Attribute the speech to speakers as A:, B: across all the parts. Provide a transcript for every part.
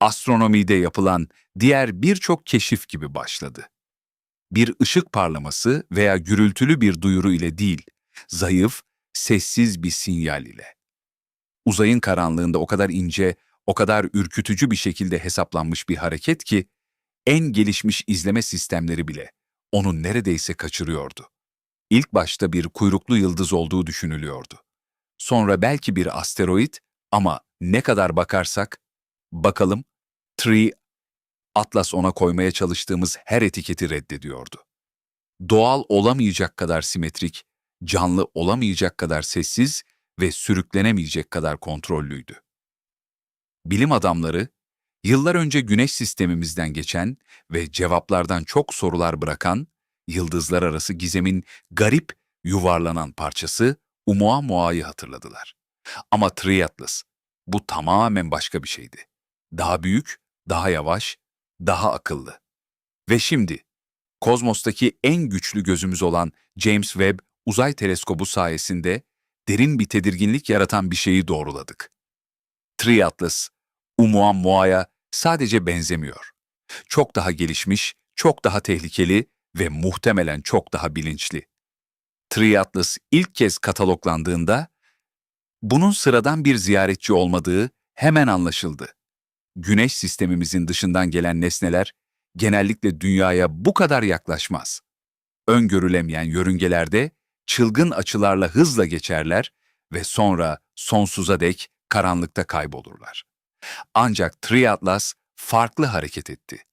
A: astronomide yapılan diğer birçok keşif gibi başladı. Bir ışık parlaması veya gürültülü bir duyuru ile değil, zayıf, sessiz bir sinyal ile. Uzayın karanlığında o kadar ince, o kadar ürkütücü bir şekilde hesaplanmış bir hareket ki, en gelişmiş izleme sistemleri bile onu neredeyse kaçırıyordu. İlk başta bir kuyruklu yıldız olduğu düşünülüyordu. Sonra belki bir asteroid ama ne kadar bakarsak, bakalım, Tree Atlas ona koymaya çalıştığımız her etiketi reddediyordu. Doğal olamayacak kadar simetrik, canlı olamayacak kadar sessiz ve sürüklenemeyecek kadar kontrollüydü. Bilim adamları, yıllar önce güneş sistemimizden geçen ve cevaplardan çok sorular bırakan, yıldızlar arası gizemin garip, yuvarlanan parçası Oumuamua'yı hatırladılar. Ama Triatlas, bu tamamen başka bir şeydi. Daha büyük, daha yavaş, daha akıllı. Ve şimdi, kozmostaki en güçlü gözümüz olan James Webb Uzay Teleskobu sayesinde derin bir tedirginlik yaratan bir şeyi doğruladık. Triatlas, Oumuamua'ya sadece benzemiyor. Çok daha gelişmiş, çok daha tehlikeli ve muhtemelen çok daha bilinçli. Triatlas ilk kez kataloglandığında bunun sıradan bir ziyaretçi olmadığı hemen anlaşıldı. Güneş sistemimizin dışından gelen nesneler genellikle dünyaya bu kadar yaklaşmaz. Öngörülemeyen yörüngelerde çılgın açılarla hızla geçerler ve sonra sonsuza dek karanlıkta kaybolurlar. Ancak Triatlas farklı hareket etti.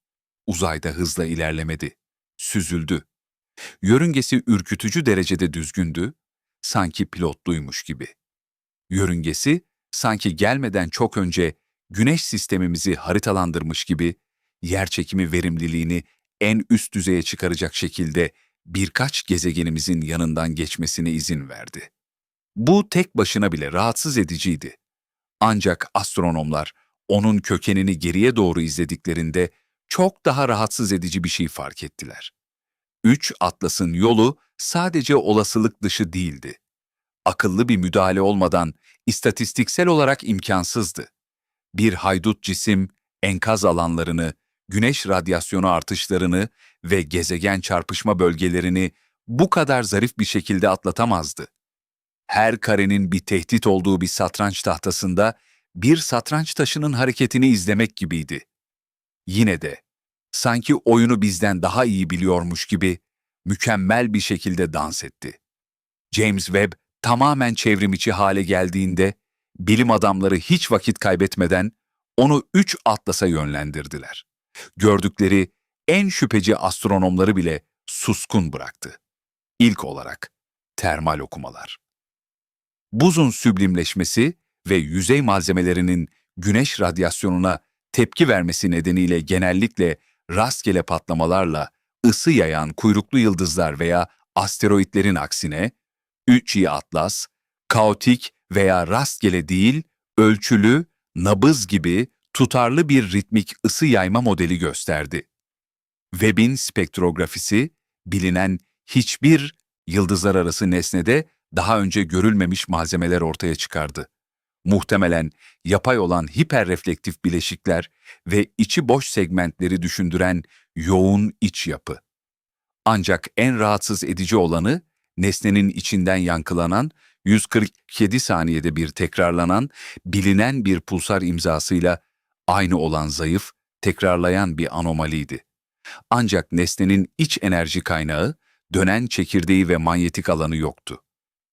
A: Uzayda hızla ilerlemedi, süzüldü. Yörüngesi ürkütücü derecede düzgündü, sanki pilotluymuş gibi. Yörüngesi sanki gelmeden çok önce güneş sistemimizi haritalandırmış gibi yerçekimi verimliliğini en üst düzeye çıkaracak şekilde birkaç gezegenimizin yanından geçmesine izin verdi. Bu tek başına bile rahatsız ediciydi. Ancak astronomlar onun kökenini geriye doğru izlediklerinde çok daha rahatsız edici bir şey fark ettiler. Üç Atlas'ın yolu sadece olasılık dışı değildi. Akıllı bir müdahale olmadan istatistiksel olarak imkansızdı. Bir haydut cisim enkaz alanlarını, güneş radyasyonu artışlarını ve gezegen çarpışma bölgelerini bu kadar zarif bir şekilde atlatamazdı. Her karenin bir tehdit olduğu bir satranç tahtasında bir satranç taşının hareketini izlemek gibiydi. Yine de sanki oyunu bizden daha iyi biliyormuş gibi mükemmel bir şekilde dans etti. James Webb tamamen çevrimiçi hale geldiğinde bilim adamları hiç vakit kaybetmeden onu üç atlasa yönlendirdiler. Gördükleri en şüpheci astronomları bile suskun bıraktı. İlk olarak termal okumalar. Buzun süblimleşmesi ve yüzey malzemelerinin güneş radyasyonuna tepki vermesi nedeniyle genellikle rastgele patlamalarla ısı yayan kuyruklu yıldızlar veya asteroitlerin aksine 3i Atlas, kaotik veya rastgele değil, ölçülü, nabız gibi tutarlı bir ritmik ısı yayma modeli gösterdi. Webb'in spektrografisi, bilinen hiçbir yıldızlar arası nesnede daha önce görülmemiş malzemeler ortaya çıkardı. Muhtemelen yapay olan hiperreflektif bileşikler ve içi boş segmentleri düşündüren yoğun iç yapı. Ancak en rahatsız edici olanı, nesnenin içinden yankılanan, 147 saniyede bir tekrarlanan, bilinen bir pulsar imzasıyla aynı olan zayıf, tekrarlayan bir anomaliydi. Ancak nesnenin iç enerji kaynağı, dönen çekirdeği ve manyetik alanı yoktu.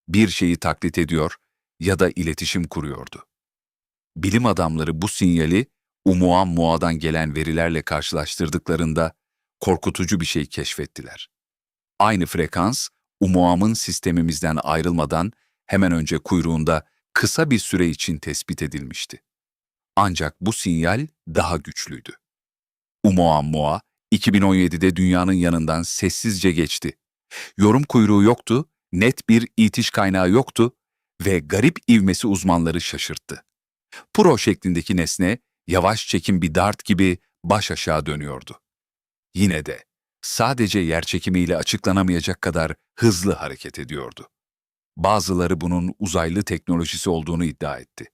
A: Bir şeyi taklit ediyor ya da iletişim kuruyordu. Bilim adamları bu sinyali Oumuamua'dan gelen verilerle karşılaştırdıklarında korkutucu bir şey keşfettiler. Aynı frekans, Oumuam'ın sistemimizden ayrılmadan hemen önce kuyruğunda kısa bir süre için tespit edilmişti. Ancak bu sinyal daha güçlüydü. Oumuamua, 2017'de dünyanın yanından sessizce geçti. Yorum kuyruğu yoktu, net bir itiş kaynağı yoktu ve garip ivmesi uzmanları şaşırttı. Pro şeklindeki nesne, yavaş çekim bir dart gibi baş aşağı dönüyordu. Yine de sadece yerçekimiyle açıklanamayacak kadar hızlı hareket ediyordu. Bazıları bunun uzaylı teknolojisi olduğunu iddia etti.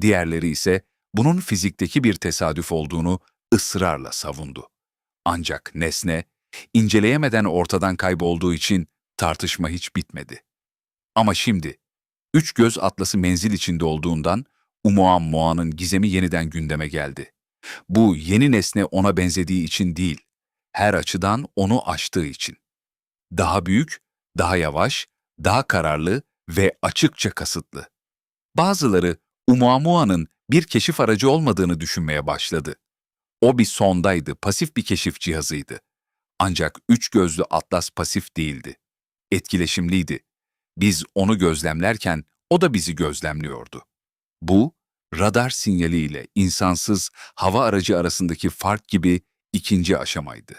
A: Diğerleri ise bunun fizikteki bir tesadüf olduğunu ısrarla savundu. Ancak nesne, inceleyemeden ortadan kaybolduğu için tartışma hiç bitmedi. Ama şimdi, üç göz atlası menzil içinde olduğundan Umuammua'nın gizemi yeniden gündeme geldi. Bu yeni nesne ona benzediği için değil, her açıdan onu aştığı için. Daha büyük, daha yavaş, daha kararlı ve açıkça kasıtlı. Bazıları Umuamua'nın bir keşif aracı olmadığını düşünmeye başladı. O bir sondaydı, pasif bir keşif cihazıydı. Ancak üç gözlü Atlas pasif değildi. Etkileşimliydi. Biz onu gözlemlerken o da bizi gözlemliyordu. Bu, radar sinyaliyle insansız hava aracı arasındaki fark gibi ikinci aşamaydı.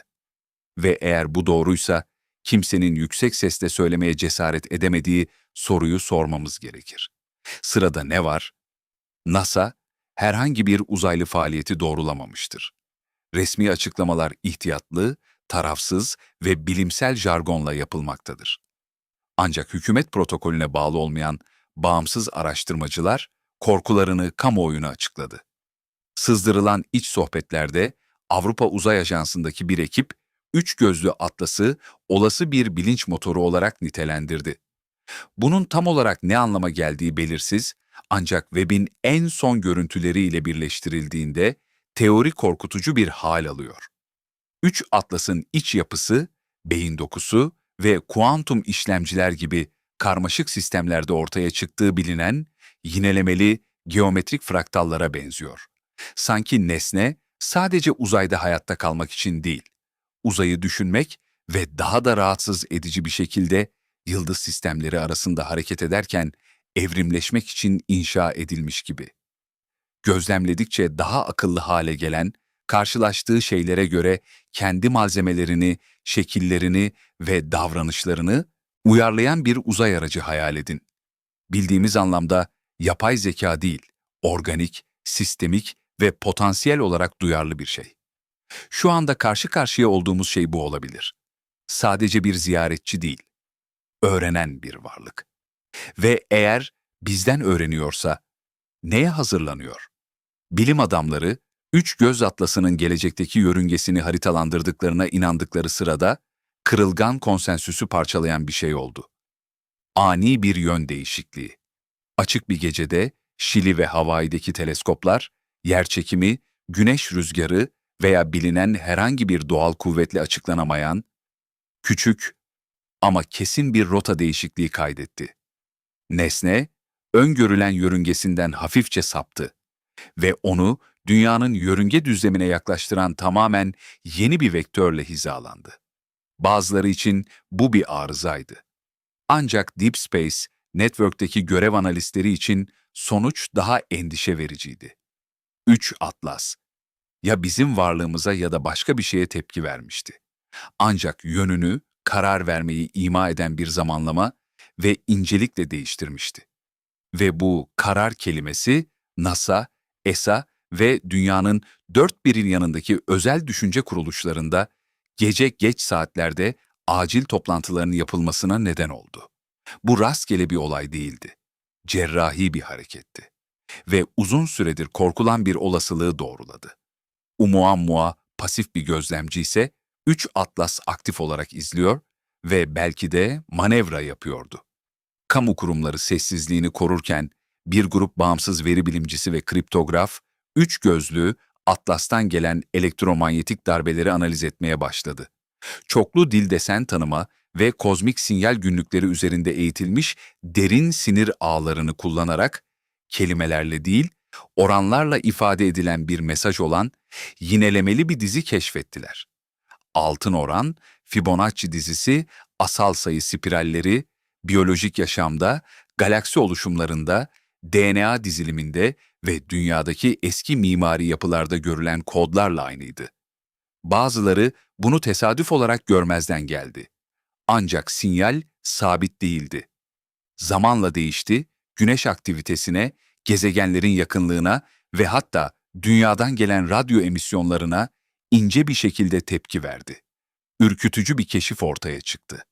A: Ve eğer bu doğruysa, kimsenin yüksek sesle söylemeye cesaret edemediği soruyu sormamız gerekir. Sırada ne var? NASA, herhangi bir uzaylı faaliyeti doğrulamamıştır. Resmi açıklamalar ihtiyatlı, tarafsız ve bilimsel jargonla yapılmaktadır. Ancak hükümet protokolüne bağlı olmayan bağımsız araştırmacılar korkularını kamuoyuna açıkladı. Sızdırılan iç sohbetlerde Avrupa Uzay Ajansı'ndaki bir ekip, üç gözlü atlası olası bir bilinç motoru olarak nitelendirdi. Bunun tam olarak ne anlama geldiği belirsiz ancak Webb'in en son görüntüleriyle birleştirildiğinde teori korkutucu bir hal alıyor. Üç atlasın iç yapısı, beyin dokusu ve kuantum işlemciler gibi karmaşık sistemlerde ortaya çıktığı bilinen yinelemeli geometrik fraktallara benziyor. Sanki nesne sadece uzayda hayatta kalmak için değil, uzayı düşünmek ve daha da rahatsız edici bir şekilde yıldız sistemleri arasında hareket ederken evrimleşmek için inşa edilmiş gibi. Gözlemledikçe daha akıllı hale gelen, karşılaştığı şeylere göre kendi malzemelerini, şekillerini ve davranışlarını uyarlayan bir uzay aracı hayal edin. Bildiğimiz anlamda yapay zeka değil, organik, sistemik ve potansiyel olarak duyarlı bir şey. Şu anda karşı karşıya olduğumuz şey bu olabilir. Sadece bir ziyaretçi değil, öğrenen bir varlık. Ve eğer bizden öğreniyorsa, neye hazırlanıyor? Bilim adamları, üç göz atlasının gelecekteki yörüngesini haritalandırdıklarına inandıkları sırada, kırılgan konsensüsü parçalayan bir şey oldu. Ani bir yön değişikliği. Açık bir gecede Şili ve Hawaii'deki teleskoplar, yerçekimi, güneş rüzgarı veya bilinen herhangi bir doğal kuvvetle açıklanamayan, küçük ama kesin bir rota değişikliği kaydetti. Nesne, öngörülen yörüngesinden hafifçe saptı ve onu dünyanın yörünge düzlemine yaklaştıran tamamen yeni bir vektörle hizalandı. Bazıları için bu bir arızaydı. Ancak Deep Space, Network'teki görev analistleri için sonuç daha endişe vericiydi. 3 Atlas, ya bizim varlığımıza ya da başka bir şeye tepki vermişti. Ancak yönünü, karar vermeyi ima eden bir zamanlama ve incelikle değiştirmişti. Ve bu karar kelimesi NASA, ESA ve dünyanın dört birin yanındaki özel düşünce kuruluşlarında gece geç saatlerde acil toplantıların yapılmasına neden oldu. Bu rastgele bir olay değildi. Cerrahi bir hareketti. Ve uzun süredir korkulan bir olasılığı doğruladı. Umuamua pasif bir gözlemci ise üç atlas aktif olarak izliyor ve belki de manevra yapıyordu. Kamu kurumları sessizliğini korurken bir grup bağımsız veri bilimcisi ve kriptograf, üç gözlü, atlastan gelen elektromanyetik darbeleri analiz etmeye başladı. Çoklu dil desen tanıma ve kozmik sinyal günlükleri üzerinde eğitilmiş derin sinir ağlarını kullanarak kelimelerle değil, oranlarla ifade edilen bir mesaj olan yinelemeli bir dizi keşfettiler. Altın oran, Fibonacci dizisi, asal sayı spiralleri, biyolojik yaşamda, galaksi oluşumlarında, DNA diziliminde ve dünyadaki eski mimari yapılarda görülen kodlarla aynıydı. Bazıları bunu tesadüf olarak görmezden geldi. Ancak sinyal sabit değildi. Zamanla değişti, güneş aktivitesine, gezegenlerin yakınlığına ve hatta dünyadan gelen radyo emisyonlarına ince bir şekilde tepki verdi. Ürkütücü bir keşif ortaya çıktı.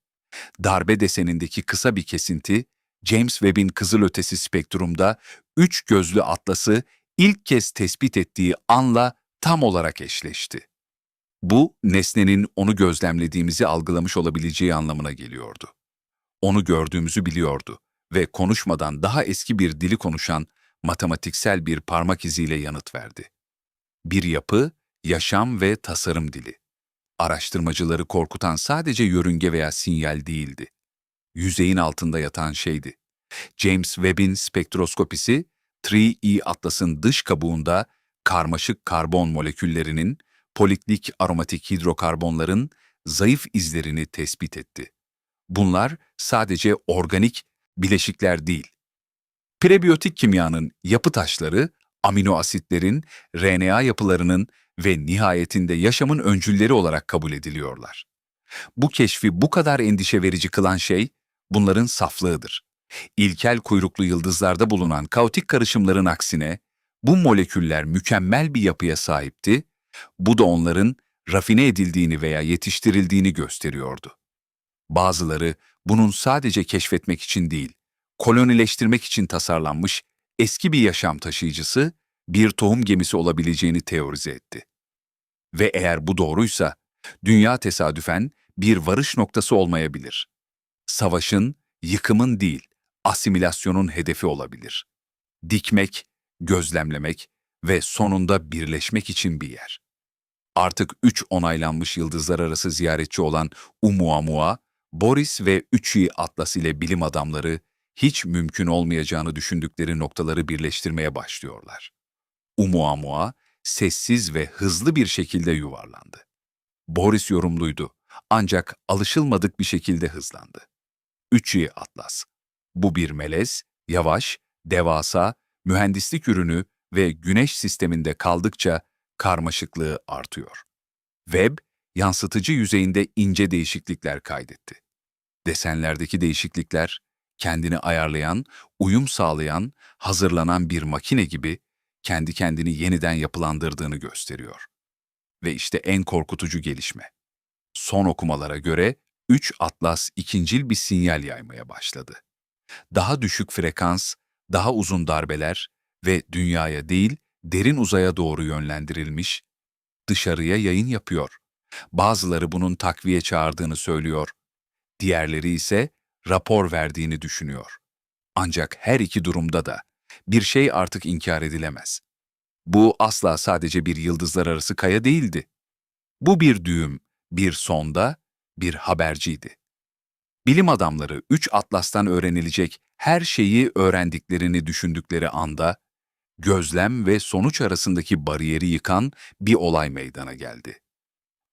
A: Darbe desenindeki kısa bir kesinti, James Webb'in kızılötesi spektrumda üç gözlü atlası ilk kez tespit ettiği anla tam olarak eşleşti. Bu, nesnenin onu gözlemlediğimizi algılamış olabileceği anlamına geliyordu. Onu gördüğümüzü biliyordu ve konuşmadan daha eski bir dili konuşan matematiksel bir parmak iziyle yanıt verdi. Bir yapı, yaşam ve tasarım dili. Araştırmacıları korkutan sadece yörünge veya sinyal değildi. Yüzeyin altında yatan şeydi. James Webb'in spektroskopisi, 3E atlasın dış kabuğunda karmaşık karbon moleküllerinin, poliklik aromatik hidrokarbonların zayıf izlerini tespit etti. Bunlar sadece organik bileşikler değil. Prebiyotik kimyanın yapı taşları, amino asitlerin, RNA yapılarının ve nihayetinde yaşamın öncülleri olarak kabul ediliyorlar. Bu keşfi bu kadar endişe verici kılan şey, bunların saflığıdır. İlkel kuyruklu yıldızlarda bulunan kaotik karışımların aksine, bu moleküller mükemmel bir yapıya sahipti, bu da onların rafine edildiğini veya yetiştirildiğini gösteriyordu. Bazıları bunun sadece keşfetmek için değil, kolonileştirmek için tasarlanmış eski bir yaşam taşıyıcısı, bir tohum gemisi olabileceğini teorize etti. Ve eğer bu doğruysa, dünya tesadüfen bir varış noktası olmayabilir. Savaşın, yıkımın değil, asimilasyonun hedefi olabilir. Dikmek, gözlemlemek ve sonunda birleşmek için bir yer. Artık üç onaylanmış yıldızlar arası ziyaretçi olan Umuamua, Boris ve Üçi Atlas ile bilim adamları hiç mümkün olmayacağını düşündükleri noktaları birleştirmeye başlıyorlar. Umuamua sessiz ve hızlı bir şekilde yuvarlandı. Boris yorumluydu ancak alışılmadık bir şekilde hızlandı. Üçi Atlas. Bu bir melez, yavaş, devasa, mühendislik ürünü ve güneş sisteminde kaldıkça karmaşıklığı artıyor. Webb, yansıtıcı yüzeyinde ince değişiklikler kaydetti. Desenlerdeki değişiklikler, kendini ayarlayan, uyum sağlayan, hazırlanan bir makine gibi kendi kendini yeniden yapılandırdığını gösteriyor. Ve işte en korkutucu gelişme. Son okumalara göre 3 Atlas ikincil bir sinyal yaymaya başladı. Daha düşük frekans, daha uzun darbeler ve dünyaya değil, derin uzaya doğru yönlendirilmiş, dışarıya yayın yapıyor. Bazıları bunun takviye çağırdığını söylüyor, diğerleri ise rapor verdiğini düşünüyor. Ancak her iki durumda da bir şey artık inkar edilemez. Bu asla sadece bir yıldızlar arası kaya değildi. Bu bir düğüm, bir sonda, bir haberciydi. Bilim adamları üç atlastan öğrenilecek her şeyi öğrendiklerini düşündükleri anda, gözlem ve sonuç arasındaki bariyeri yıkan bir olay meydana geldi.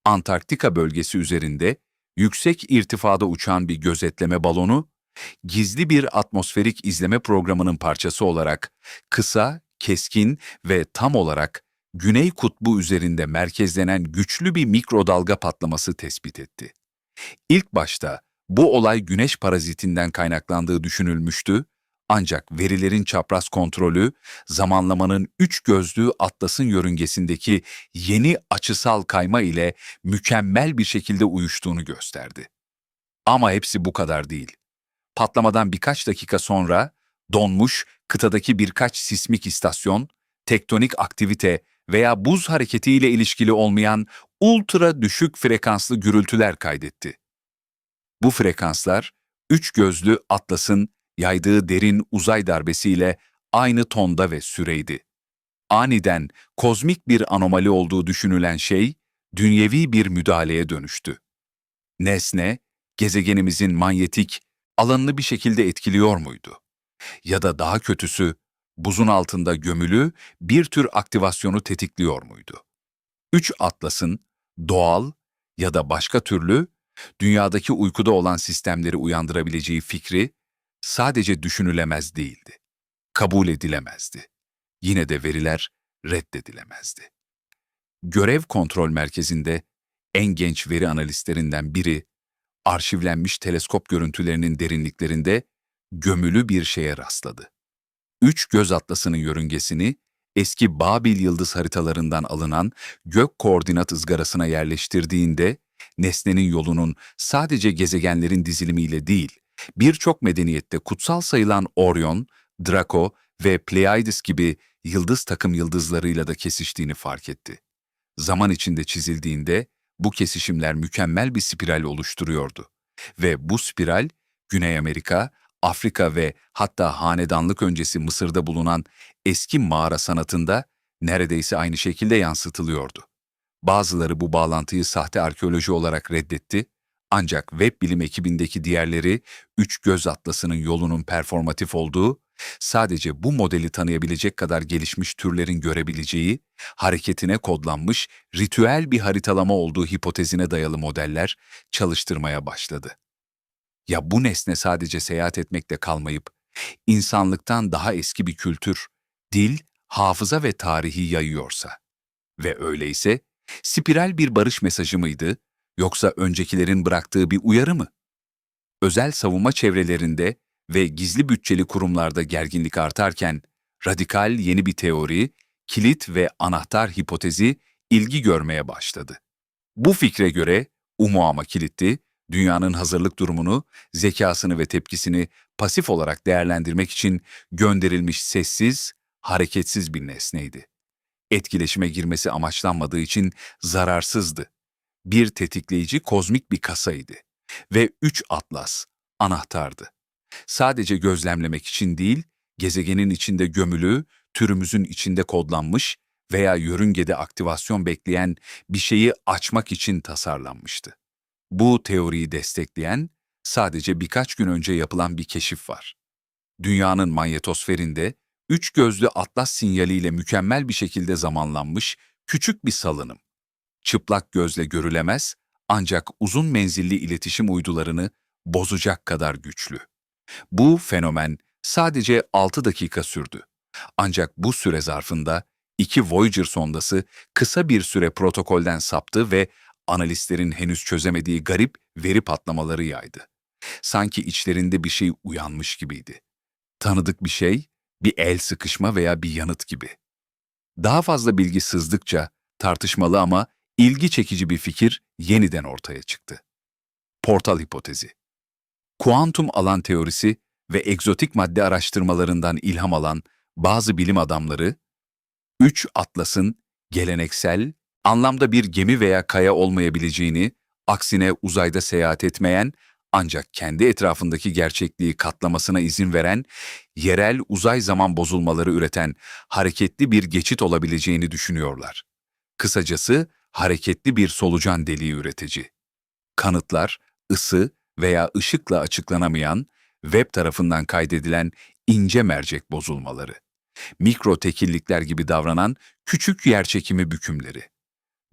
A: Antarktika bölgesi üzerinde yüksek irtifada uçan bir gözetleme balonu, gizli bir atmosferik izleme programının parçası olarak kısa, keskin ve tam olarak Güney Kutbu üzerinde merkezlenen güçlü bir mikrodalga patlaması tespit etti. İlk başta bu olay güneş parazitinden kaynaklandığı düşünülmüştü ancak verilerin çapraz kontrolü, zamanlamanın üç gözlü atlasın yörüngesindeki yeni açısal kayma ile mükemmel bir şekilde uyuştuğunu gösterdi. Ama hepsi bu kadar değil. Patlamadan birkaç dakika sonra donmuş kıtadaki birkaç sismik istasyon, tektonik aktivite veya buz hareketiyle ilişkili olmayan ultra düşük frekanslı gürültüler kaydetti. Bu frekanslar, üç gözlü atlasın yaydığı derin uzay darbesiyle aynı tonda ve süreydi. Aniden kozmik bir anomali olduğu düşünülen şey, dünyevi bir müdahaleye dönüştü. Nesne, gezegenimizin manyetik alanını bir şekilde etkiliyor muydu? Ya da daha kötüsü, buzun altında gömülü bir tür aktivasyonu tetikliyor muydu? Üç atlasın doğal ya da başka türlü dünyadaki uykuda olan sistemleri uyandırabileceği fikri sadece düşünülemez değildi. Kabul edilemezdi. Yine de veriler reddedilemezdi. Görev kontrol merkezinde en genç veri analistlerinden biri, arşivlenmiş teleskop görüntülerinin derinliklerinde gömülü bir şeye rastladı. Üç göz atlasının yörüngesini eski Babil yıldız haritalarından alınan gök koordinat ızgarasına yerleştirdiğinde nesnenin yolunun sadece gezegenlerin dizilimiyle değil, birçok medeniyette kutsal sayılan Orion, Draco ve Pleiades gibi yıldız takım yıldızlarıyla da kesiştiğini fark etti. Zaman içinde çizildiğinde bu kesişimler mükemmel bir spiral oluşturuyordu. Ve bu spiral Güney Amerika, Afrika ve hatta hanedanlık öncesi Mısır'da bulunan eski mağara sanatında neredeyse aynı şekilde yansıtılıyordu. Bazıları bu bağlantıyı sahte arkeoloji olarak reddetti, ancak web bilim ekibindeki diğerleri Üç Göz Atlası'nın yolunun performatif olduğu, sadece bu modeli tanıyabilecek kadar gelişmiş türlerin görebileceği, hareketine kodlanmış ritüel bir haritalama olduğu hipotezine dayalı modeller çalıştırmaya başladı. Ya bu nesne sadece seyahat etmekle kalmayıp, insanlıktan daha eski bir kültür, dil, hafıza ve tarihi yayıyorsa ve öyleyse spiral bir barış mesajı mıydı yoksa öncekilerin bıraktığı bir uyarı mı? Özel savunma çevrelerinde ve gizli bütçeli kurumlarda gerginlik artarken radikal yeni bir teori, kilit ve anahtar hipotezi ilgi görmeye başladı. Bu fikre göre Umuama kilitli, dünyanın hazırlık durumunu, zekasını ve tepkisini pasif olarak değerlendirmek için gönderilmiş sessiz, hareketsiz bir nesneydi. Etkileşime girmesi amaçlanmadığı için zararsızdı. Bir tetikleyici kozmik bir kasaydı. Ve üç atlas, anahtardı. Sadece gözlemlemek için değil, gezegenin içinde gömülü, türümüzün içinde kodlanmış veya yörüngede aktivasyon bekleyen bir şeyi açmak için tasarlanmıştı. Bu teoriyi destekleyen sadece birkaç gün önce yapılan bir keşif var. Dünyanın manyetosferinde üç gözlü atlas sinyaliyle mükemmel bir şekilde zamanlanmış küçük bir salınım. Çıplak gözle görülemez ancak uzun menzilli iletişim uydularını bozacak kadar güçlü. Bu fenomen sadece 6 dakika sürdü. Ancak bu süre zarfında iki Voyager sondası kısa bir süre protokolden saptı ve analistlerin henüz çözemediği garip veri patlamaları yaydı. Sanki içlerinde bir şey uyanmış gibiydi. Tanıdık bir şey, bir el sıkışma veya bir yanıt gibi. Daha fazla bilgi sızdıkça tartışmalı ama ilgi çekici bir fikir yeniden ortaya çıktı. Portal hipotezi. Kuantum alan teorisi ve egzotik madde araştırmalarından ilham alan bazı bilim adamları, üç atlasın geleneksel, anlamda bir gemi veya kaya olmayabileceğini, aksine uzayda seyahat etmeyen ancak kendi etrafındaki gerçekliği katlamasına izin veren, yerel uzay zaman bozulmaları üreten hareketli bir geçit olabileceğini düşünüyorlar. Kısacası hareketli bir solucan deliği üretici. Kanıtlar, ısı veya ışıkla açıklanamayan, web tarafından kaydedilen ince mercek bozulmaları. Mikro tekillikler gibi davranan küçük yerçekimi bükümleri.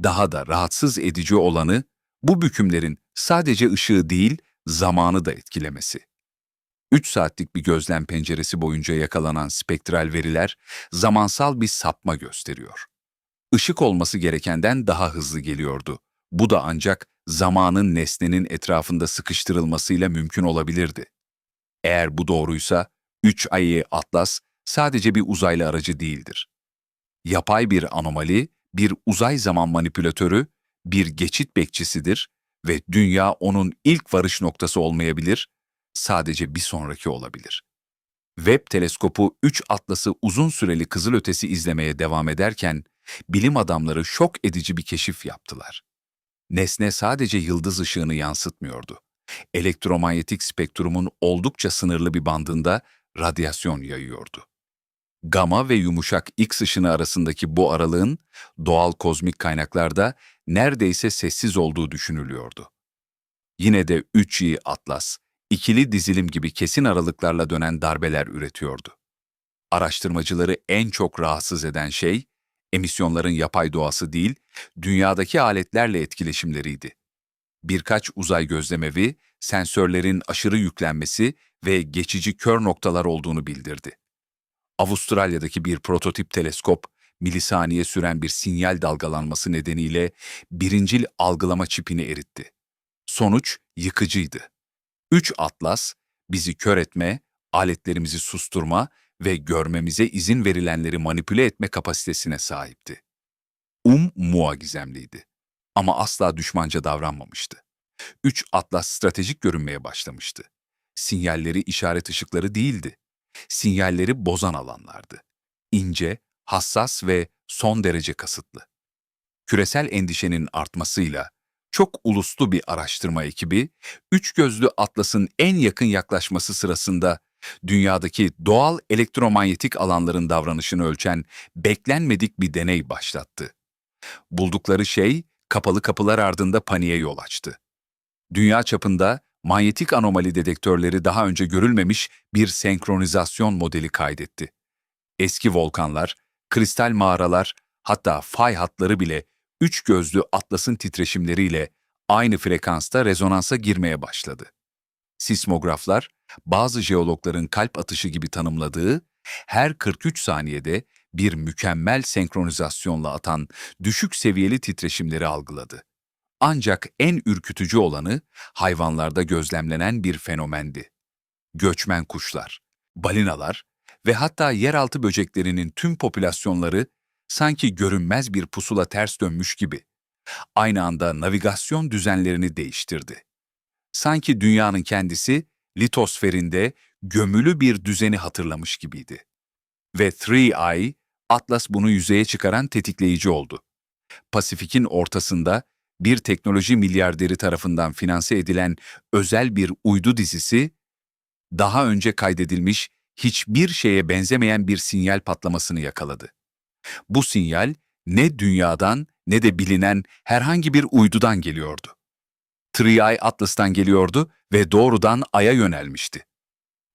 A: Daha da rahatsız edici olanı, bu bükümlerin sadece ışığı değil, zamanı da etkilemesi. 3 saatlik bir gözlem penceresi boyunca yakalanan spektral veriler zamansal bir sapma gösteriyor. Işık olması gerekenden daha hızlı geliyordu. Bu da ancak zamanın nesnenin etrafında sıkıştırılmasıyla mümkün olabilirdi. Eğer bu doğruysa, 3 ayı Atlas sadece bir uzaylı aracı değildir. Yapay bir anomali, bir uzay zaman manipülatörü, bir geçit bekçisidir ve dünya onun ilk varış noktası olmayabilir, sadece bir sonraki olabilir. Webb teleskopu 3 atlası uzun süreli kızılötesi izlemeye devam ederken, bilim adamları şok edici bir keşif yaptılar. Nesne sadece yıldız ışığını yansıtmıyordu. Elektromanyetik spektrumun oldukça sınırlı bir bandında radyasyon yayıyordu. Gama ve yumuşak X ışını arasındaki bu aralığın doğal kozmik kaynaklarda neredeyse sessiz olduğu düşünülüyordu. Yine de 3i Atlas, ikili dizilim gibi kesin aralıklarla dönen darbeler üretiyordu. Araştırmacıları en çok rahatsız eden şey, emisyonların yapay doğası değil, dünyadaki aletlerle etkileşimleriydi. Birkaç uzay gözlemevi, sensörlerin aşırı yüklenmesi ve geçici kör noktalar olduğunu bildirdi. Avustralya'daki bir prototip teleskop, milisaniye süren bir sinyal dalgalanması nedeniyle birincil algılama çipini eritti. Sonuç yıkıcıydı. Üç atlas, bizi kör etme, aletlerimizi susturma ve görmemize izin verilenleri manipüle etme kapasitesine sahipti. Um Mua gizemliydi ama asla düşmanca davranmamıştı. Üç atlas stratejik görünmeye başlamıştı. Sinyalleri işaret ışıkları değildi. Sinyalleri bozan alanlardı. İnce, hassas ve son derece kasıtlı. Küresel endişenin artmasıyla çok uluslu bir araştırma ekibi, üç gözlü atlasın en yakın yaklaşması sırasında dünyadaki doğal elektromanyetik alanların davranışını ölçen beklenmedik bir deney başlattı. Buldukları şey kapalı kapılar ardında paniğe yol açtı. Dünya çapında manyetik anomali dedektörleri daha önce görülmemiş bir senkronizasyon modeli kaydetti. Eski volkanlar, kristal mağaralar, hatta fay hatları bile üç gözlü atlasın titreşimleriyle aynı frekansta rezonansa girmeye başladı. Sismograflar, bazı jeologların kalp atışı gibi tanımladığı, her 43 saniyede bir mükemmel senkronizasyonla atan düşük seviyeli titreşimleri algıladı. Ancak en ürkütücü olanı hayvanlarda gözlemlenen bir fenomendi. Göçmen kuşlar, balinalar ve hatta yeraltı böceklerinin tüm popülasyonları sanki görünmez bir pusula ters dönmüş gibi aynı anda navigasyon düzenlerini değiştirdi. Sanki dünyanın kendisi litosferinde gömülü bir düzeni hatırlamış gibiydi. Ve Three Eye, Atlas bunu yüzeye çıkaran tetikleyici oldu. Pasifik'in ortasında bir teknoloji milyarderi tarafından finanse edilen özel bir uydu dizisi, daha önce kaydedilmiş hiçbir şeye benzemeyen bir sinyal patlamasını yakaladı. Bu sinyal ne dünyadan ne de bilinen herhangi bir uydudan geliyordu. Triay Atlas'tan geliyordu ve doğrudan Ay'a yönelmişti.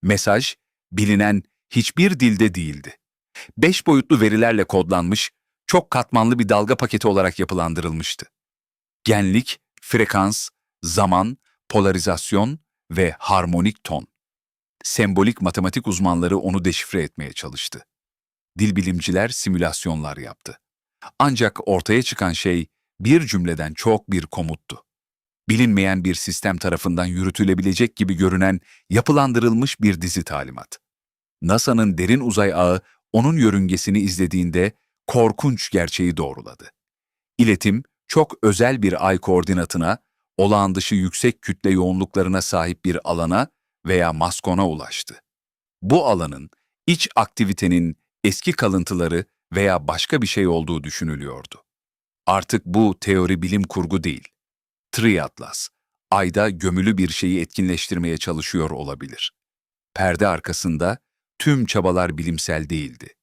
A: Mesaj, bilinen hiçbir dilde değildi. Beş boyutlu verilerle kodlanmış, çok katmanlı bir dalga paketi olarak yapılandırılmıştı. Genlik, frekans, zaman, polarizasyon ve harmonik ton. Sembolik matematik uzmanları onu deşifre etmeye çalıştı. Dilbilimciler simülasyonlar yaptı. Ancak ortaya çıkan şey bir cümleden çok bir komuttu. Bilinmeyen bir sistem tarafından yürütülebilecek gibi görünen yapılandırılmış bir dizi talimat. NASA'nın derin uzay ağı onun yörüngesini izlediğinde korkunç gerçeği doğruladı. İletim çok özel bir ay koordinatına, olağan dışı yüksek kütle yoğunluklarına sahip bir alana veya maskona ulaştı. Bu alanın iç aktivitenin eski kalıntıları veya başka bir şey olduğu düşünülüyordu. Artık bu teori bilim kurgu değil. Triatlas, ayda gömülü bir şeyi etkinleştirmeye çalışıyor olabilir. Perde arkasında tüm çabalar bilimsel değildi.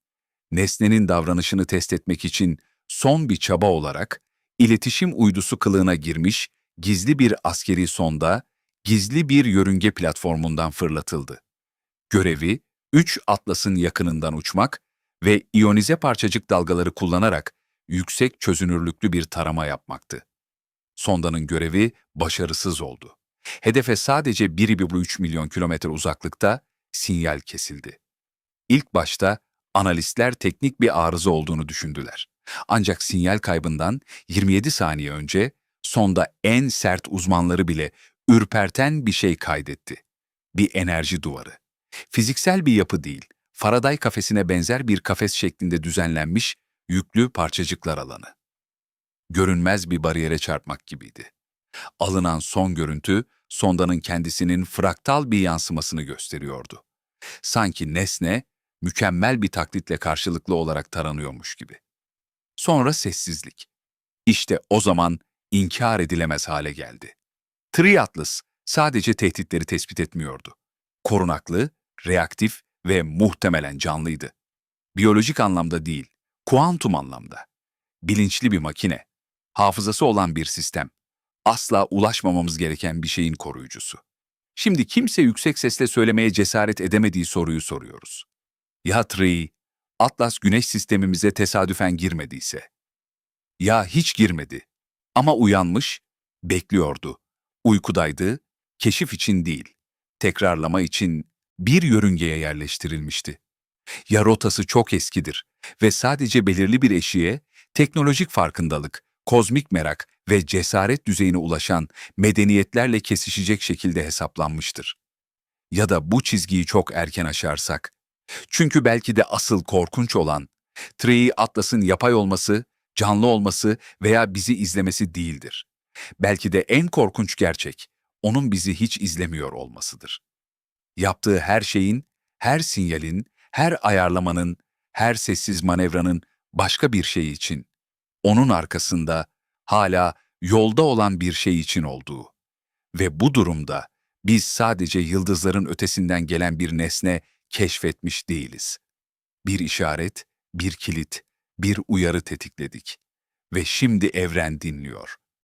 A: Nesnenin davranışını test etmek için son bir çaba olarak iletişim uydusu kılığına girmiş gizli bir askeri sonda gizli bir yörünge platformundan fırlatıldı. Görevi, üç atlasın yakınından uçmak ve iyonize parçacık dalgaları kullanarak yüksek çözünürlüklü bir tarama yapmaktı. Sondanın görevi başarısız oldu. Hedefe sadece 1,3 milyon kilometre uzaklıkta sinyal kesildi. İlk başta analistler teknik bir arıza olduğunu düşündüler. Ancak sinyal kaybından 27 saniye önce sonda en sert uzmanları bile ürperten bir şey kaydetti. Bir enerji duvarı. Fiziksel bir yapı değil, Faraday kafesine benzer bir kafes şeklinde düzenlenmiş yüklü parçacıklar alanı. Görünmez bir bariyere çarpmak gibiydi. Alınan son görüntü, sondanın kendisinin fraktal bir yansımasını gösteriyordu. Sanki nesne, mükemmel bir taklitle karşılıklı olarak taranıyormuş gibi. Sonra sessizlik. İşte o zaman inkar edilemez hale geldi. Triatlas sadece tehditleri tespit etmiyordu. Korunaklı, reaktif ve muhtemelen canlıydı. Biyolojik anlamda değil, kuantum anlamda. Bilinçli bir makine, hafızası olan bir sistem, asla ulaşmamamız gereken bir şeyin koruyucusu. Şimdi kimse yüksek sesle söylemeye cesaret edemediği soruyu soruyoruz. Ya Tri, Atlas güneş sistemimize tesadüfen girmediyse? Ya hiç girmedi ama uyanmış, bekliyordu, uykudaydı, keşif için değil, tekrarlama için bir yörüngeye yerleştirilmişti. Ya rotası çok eskidir ve sadece belirli bir eşiğe teknolojik farkındalık, kozmik merak ve cesaret düzeyine ulaşan medeniyetlerle kesişecek şekilde hesaplanmıştır. Ya da bu çizgiyi çok erken aşarsak, çünkü belki de asıl korkunç olan, Trey Atlas'ın yapay olması, canlı olması veya bizi izlemesi değildir. Belki de en korkunç gerçek, onun bizi hiç izlemiyor olmasıdır yaptığı her şeyin, her sinyalin, her ayarlamanın, her sessiz manevranın başka bir şey için, onun arkasında hala yolda olan bir şey için olduğu. Ve bu durumda biz sadece yıldızların ötesinden gelen bir nesne keşfetmiş değiliz. Bir işaret, bir kilit, bir uyarı tetikledik. Ve şimdi evren dinliyor.